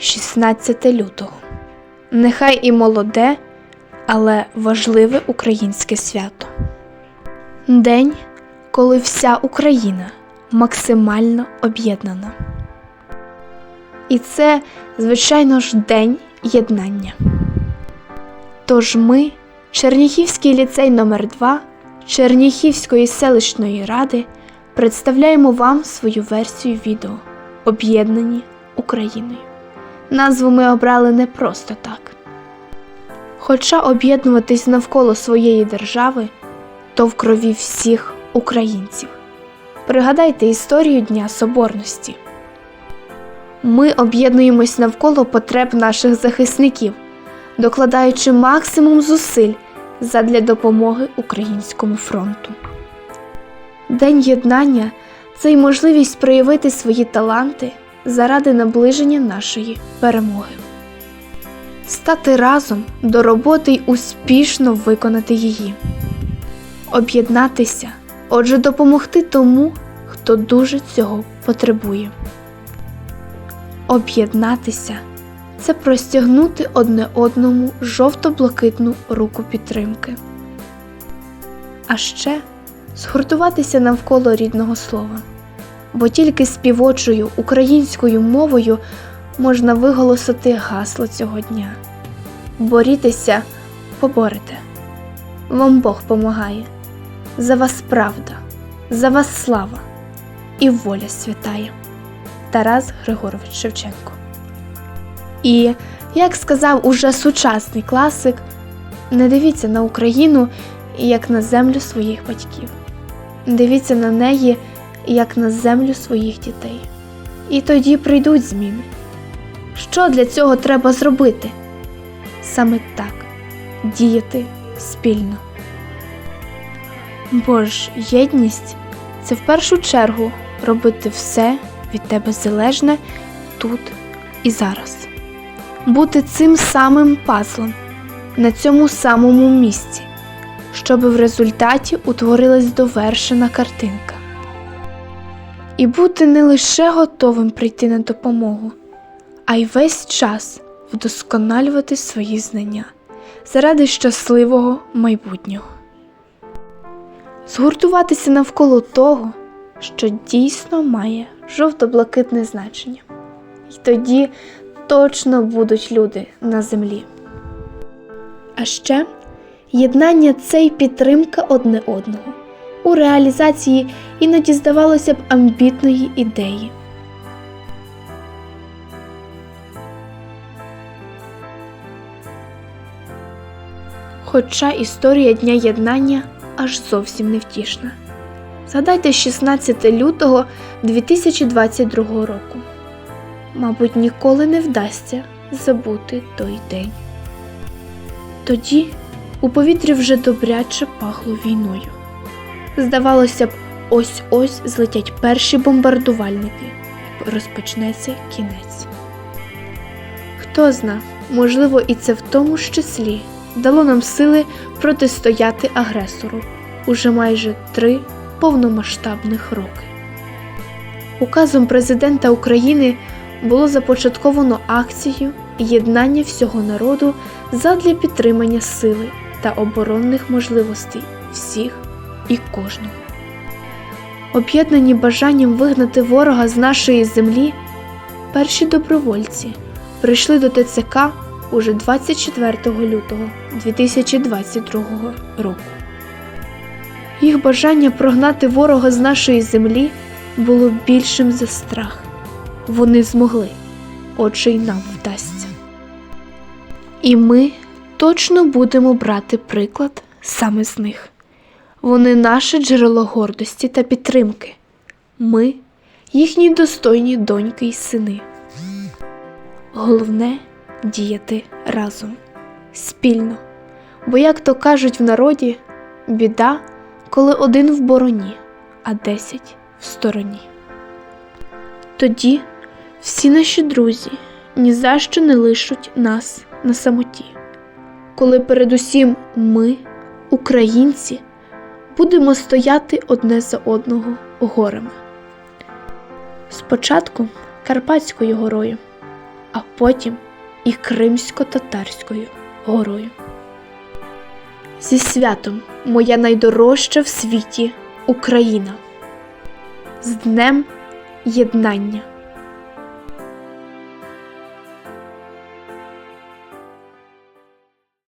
16 лютого. Нехай і молоде, але важливе українське свято. День, коли вся Україна максимально об'єднана. І це, звичайно ж, День єднання. Тож ми, Черніхівський ліцей номер 2 Черніхівської селищної ради, представляємо вам свою версію відео Об'єднані Україною. Назву ми обрали не просто так. Хоча об'єднуватись навколо своєї держави то в крові всіх українців. Пригадайте історію Дня Соборності. Ми об'єднуємось навколо потреб наших захисників, докладаючи максимум зусиль задля допомоги українському фронту. День єднання це й можливість проявити свої таланти заради наближення нашої перемоги, стати разом до роботи й успішно виконати її, об'єднатися, отже, допомогти тому, хто дуже цього потребує. Об'єднатися це простягнути одне одному жовто-блакитну руку підтримки. А ще згуртуватися навколо рідного слова, бо тільки співочою українською мовою можна виголосити гасло цього дня. Борітеся, поборете. Вам Бог помагає. За вас правда, за вас слава і воля святає. Тарас Григорович Шевченко. І, як сказав уже сучасний класик, не дивіться на Україну як на землю своїх батьків. Дивіться на неї як на землю своїх дітей. І тоді прийдуть зміни. Що для цього треба зробити? Саме так діяти спільно. Бо єдність це в першу чергу робити все від тебе залежне тут і зараз, бути цим самим пазлом на цьому самому місці, щоб в результаті утворилась довершена картинка. І бути не лише готовим прийти на допомогу, а й весь час вдосконалювати свої знання заради щасливого майбутнього. Згуртуватися навколо того, що дійсно має жовто-блакитне значення. І тоді точно будуть люди на землі. А ще єднання це й підтримка одне одного у реалізації іноді, здавалося б, амбітної ідеї. Хоча історія Дня єднання аж зовсім невтішна. Згадайте 16 лютого 2022 року. Мабуть, ніколи не вдасться забути той день. Тоді у повітрі вже добряче пахло війною. Здавалося б, ось-ось злетять перші бомбардувальники, розпочнеться кінець. Хто зна, можливо, і це в тому числі дало нам сили протистояти агресору уже майже три повномасштабних роки. Указом президента України було започатковано акцію єднання всього народу задля підтримання сили та оборонних можливостей всіх і кожного. Об'єднані бажанням вигнати ворога з нашої землі, перші добровольці прийшли до ТЦК уже 24 лютого 2022 року. Їх бажання прогнати ворога з нашої землі було більшим за страх. Вони змогли, отже й нам вдасться. І ми точно будемо брати приклад саме з них. Вони наше джерело гордості та підтримки. Ми їхні достойні доньки й сини. Головне діяти разом, спільно. Бо, як то кажуть в народі, біда, коли один в бороні, а десять в стороні. Тоді всі наші друзі ні за що не лишуть нас на самоті, коли передусім ми, українці, будемо стояти одне за одного горами. Спочатку Карпатською горою, а потім і Кримсько-Татарською горою. Зі святом, моя найдорожча в світі Україна. З Днем Єднання.